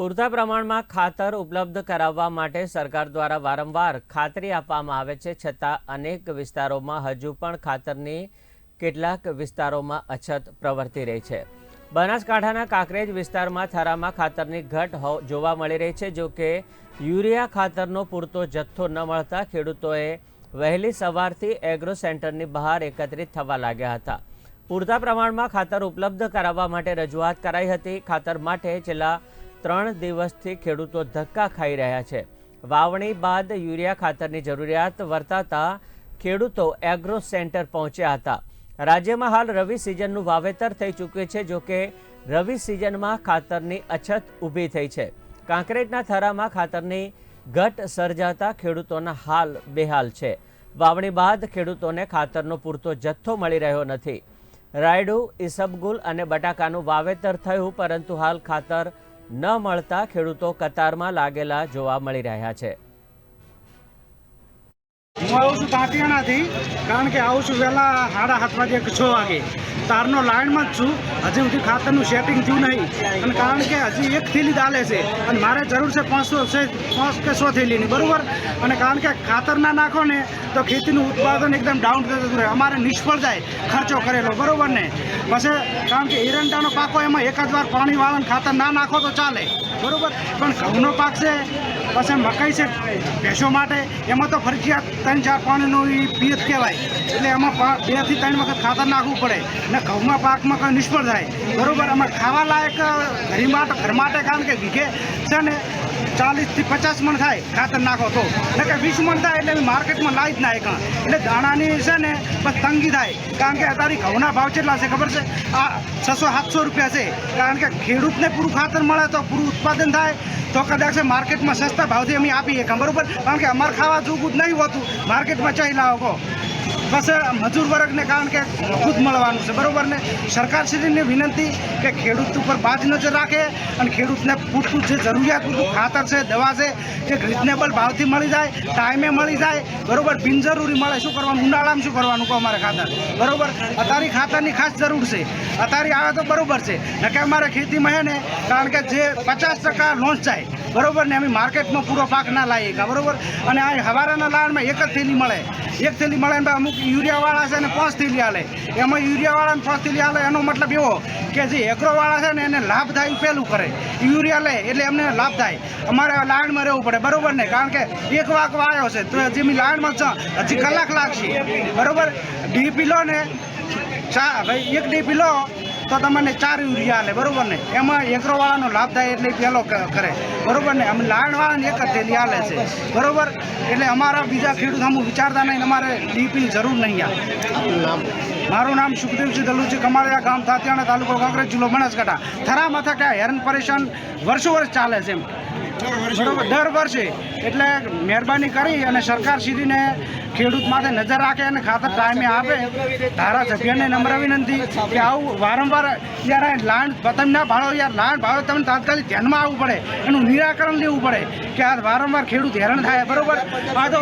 પૂરતા પ્રમાણમાં ખાતર ઉપલબ્ધ કરાવવા માટે સરકાર દ્વારા વારંવાર ખાતરી આપવામાં આવે છે, છતાં અનેક વિસ્તારોમાં હજુ પણ ખાતરની કેટલાક વિસ્તારોમાં અછત પ્રવર્તી રહી છે. બનાસકાંઠાના કાંકરેજ વિસ્તારમાં થરામાં ખાતરની ઘટ જોવા મળી રહી છે, જો કે યુરિયા ખાતરનો પૂરતો જથ્થો ન મળતા ખેડૂતોએ વહેલી સવારથી એગ્રો સેન્ટરની બહાર એકત્રિત થવા લાગ્યા હતા. પૂરતા પ્રમાણમાં ખાતર ઉપલબ્ધ કરાવવા માટે રજૂઆત કરાઈ હતી. ખાતર માટે છેલ્લા ત્રણ દિવસથી ખેડૂતો ધક્કા ખાઈ રહ્યા છે. વાવણી બાદ યુરિયા ખાતરની જરૂરિયાત વર્તાતા ખેડૂતો એગ્રો સેન્ટર પહોંચ્યા હતા. રાજ્યમાં હાલ રવિ સિઝનનું વાવેતર થઈ ચૂક્યું છે, જો કે રવિ સિઝનમાં ખાતરની અછત ઊભી થઈ છે. કાંકરેજના થરામાં ખાતરની ઘટ સર્જાતા ખેડૂતોના હાલ બેહાલ છે. વાવણી બાદ ખેડૂતોને ખાતરનો પૂરતો જથ્થો મળી રહ્યો નથી. રાયડુ, ઈસબગુલ અને બટાકાનું વાવેતર થયું, પરંતુ હાલ ખાતર ન મળતા ખેડૂતો કતારમાં લાગેલા જોવા મળી રહ્યા છે. હું આવું છું તાંતિયાણાથી કારણ કે આવું છું વહેલા સાડા સાત વાગે છ વાગે. તારનો લાઇનમાં જ છું. હજી સુધી ખાતરનું સેટિંગ થયું નહીં. અને કારણ કે હજી એક થેલી ચાલે છે. અને મારે જરૂર છે પાંચસો છે, પાંચ કે સો થેલીની, બરાબર? અને કારણ કે ખાતર ના નાખો ને, તો ખેતીનું ઉત્પાદન એકદમ ડાઉન થતું રહે. અમારે નિષ્ફળ જાય ખર્ચો કરેલો, બરાબર ને? પછી કારણ કે એરંડાનો પાકો એમાં એકાદ વાર પાણી વાળન ખાતર ના નાખો તો ચાલે, બરાબર? પણ ઘઉંનો પાક છે, પછી મકાઈ છે, ભેંસો માટે, એમાં તો ફરજિયાત ત્રણ ચાર પાણીનો એ પિયત કહેવાય. એટલે એમાં પા- બેથી ત્રણ વખત ખાતર નાખવું પડે. ને ઘઉંમાં પાકમાં કંઈ નિષ્ફળ થાય બરાબર? આમાં ખાવા લાયક ઘર માટે ઘર માટે કારણ કે વીઘે છે ને ચાલીસથી પચાસ મણ થાય ખાતર નાખો તો. એટલે કે વીસ મણ થાય એટલે માર્કેટમાં લાવી જ ના એક એટલે દાણાની છે ને બસ તંગી થાય. કારણ કે અત્યારે ઘઉંના ભાવ કેટલા છે ખબર છે? આ છસો સાતસો રૂપિયા છે. કારણ કે ખેડૂતને પૂરું ખાતર મળે તો પૂરું ઉત્પાદન થાય. તો કદાચ માર્કેટમાં સસ્તા ભાવથી અમે આપીએ. બરોબર કારણ કે અમારે ખાવા જોગું જ નહીં હોતું. માર્કેટમાં ચાઈ લાવો મજૂર વર્ગને કારણ કે ખુદ મળવાનું છે, બરાબર ને? સરકારશ્રીને વિનંતી કે ખેડૂત ઉપર બાજ નજર રાખે અને ખેડૂતને પૂરતું જે જરૂરિયાત પૂરતું ખાતર છે, દવા છે કે રિઝનેબલ ભાવથી મળી જાય ટાઈમે મળી જાય, બરોબર? બિનજરૂરી મળે. શું કરવાનું? ઉનાળામાં શું કરવાનું કહો અમારે ખાતર? બરોબર? અત્યારે ખાતરની ખાસ જરૂર છે. અત્યારે આવે તો બરાબર છે. નકે અમારે ખેતીમાં હે ને, કારણ કે જે પચાસ ટકા લોન્ચ જાય બરોબર ને અમે માર્કેટમાં પૂરો પાક ના લાવીએ કા બરોબર? અને આ હવારાના લાણમાં એક જ થેલી મળે. એક થેલી મળે ને અમુક યુરિયાવાળા છે ને પાંચ થેલી હાલે. એમાં યુરિયાવાળાને પાંચ થેલી હાલે, એનો મતલબ એવો કે જે એગ્રોવાળા છે ને એને લાભ થાય પહેલું કરે. યુરિયા લે એટલે એમને લાભ થાય. અમારે લાઇનમાં રહેવું પડે, બરોબર ને? કારણ કે એક વાક વાયો છે, તો હજી અમે લાઇનમાં છે. હજી કલાક લાગશે. બરોબર? ડીપી લો ને, ચા, ભાઈ, એક ડીપી લો. તો તમને ચાર યુરિયા આલે બરોબર ને? એમાં એગ્રોવાળાનો લાભ થાય એટલે પહેલો કરે. બરોબર ને? અમે લાણવાળાને એક જ થેલી આલે છે. બરોબર? એટલે અમારા બીજા ખેડૂત અમુક વિચારતા નહીં અમારે ડીપીની જરૂર નહીં આ. મારું નામ સુખદેવસિંહ દલુજી કમાળિયા ગામ થાતિયાણા તાલુકો કાંકરેજ જિલ્લો બનાસકાંઠા. થરા મથકે હેરાન પરેશાન વર્ષો વર્ષ ચાલે છે એમ. બરોબર દર વર્ષે. એટલે મહેરબાની કરી અને સરકાર સીધીને ખેડૂત માથે નજર રાખે અને ખાતર ટાઈમે આપે. ધારાસભ્યને નમ્ર વિનંતી કે આવું વારંવાર યાર લાંડ તમે ના ભાળો યાર લાંડ ભાળો તમને તાત્કાલિક ધ્યાનમાં આવવું પડે. એનું નિરાકરણ લેવું પડે કે આ વારંવાર ખેડૂત હેરાન થાય. બરોબર? આ તો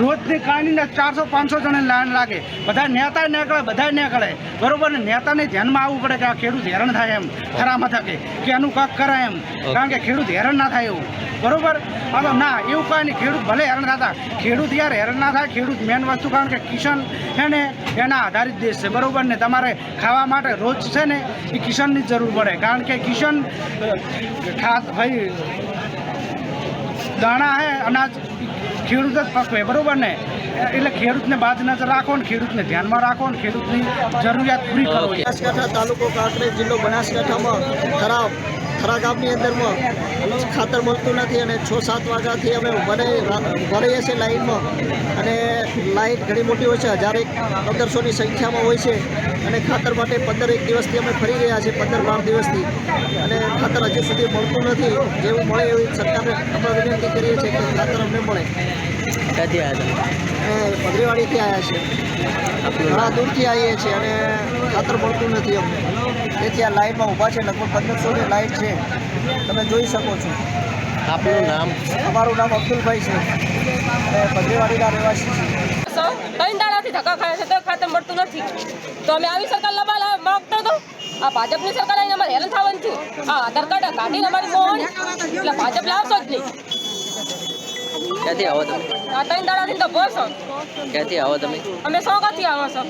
રોજની કાણીને ચારસો પાંચસો જણે લાઈન લાગે. બધા નેતા નીકળે બધા નીકળે. બરોબર? ને નેતાને ધ્યાનમાં આવવું પડે કે આ ખેડૂત હેરાન થાય એમ ખરા મથકે કે એનું કાંક કરાય એમ. કારણ કે ખેડૂત હેરાન ના થાય એવું. બરોબર? આ ના, એવું કાંઈ નહીં. ખેડૂત ભલે હેરાન થતા. ખેડૂત યાર હેરાન ના થાય. ખેડૂત મેન વસ્તુ કારણ કે કિસાન છે ને, એના આધારિત દેશ છે. બરોબર ને? તમારે ખાવા માટે રોજ છે ને, એ કિસાનની જરૂર પડે. કારણ કે કિસાન ખાસ ભાઈ, દાણા હે, અનાજ, ખેડૂત જ પકવે. બરોબર ને? એટલે ખેડૂતને બાદ નજર રાખો ને, ખેડૂતને ધ્યાનમાં રાખો ને, ખેડૂતની જરૂરિયાત પૂરી કરો. બનાસકાંઠા તાલુકો કાંકરેજ જિલ્લો બનાસકાંઠામાં થરા થરા ગામની અંદરમાં ખાતર મળતું નથી અને છ સાત વાગ્યાથી અમે ઊભા ભરાઈએ રહીએ છીએ લાઇનમાં અને લાઈન ઘણી મોટી હોય છે હજારેક પંદરસોની સંખ્યામાં હોય છે. અને ખાતર માટે પંદર એક દિવસથી અમે ફરી રહ્યા છીએ પંદર બાર દિવસથી. અને ખાતર હજી સુધી મળતું નથી. જેવું મળે એવી સરકારને અમે વિનંતી કરીએ છીએ કે ખાતર અમને મળે. ક્યાંથી આવ્યા ભદ્રેવાડીથી આવ્યા છે ઘણા દૂરથી આવીએ છીએ અને ખાતર મળતું નથી અમને. તેથી આ લાઈનમાં ઊભા છે લગભગ પંદરસોની લાઇટ છે. તમે જોઈ શકો છો. આપનું નામ? અમારું નામ અબ્દુલભાઈ છે. અને ભદ્રેવાડીના રહેવાસી દાડાથી ધક્કા ખાય છે તો ખાતર મળતું નથી. તો અમે આવી સરકાર લબા માંગતો હતો આ ભાજપની સરકાર આવીને અમારે હેરાન થવાનું થયું આ આધાર કાર્ડ કાઢીને અમારી કોણ એટલે ભાજપ લાવશો જ નહીં. ક્યાંથી આવો તમે? આ ત્રણ દાડાથી તો ભરશો. ક્યાંથી આવો તમે? અમે સોગાથી આવો છો.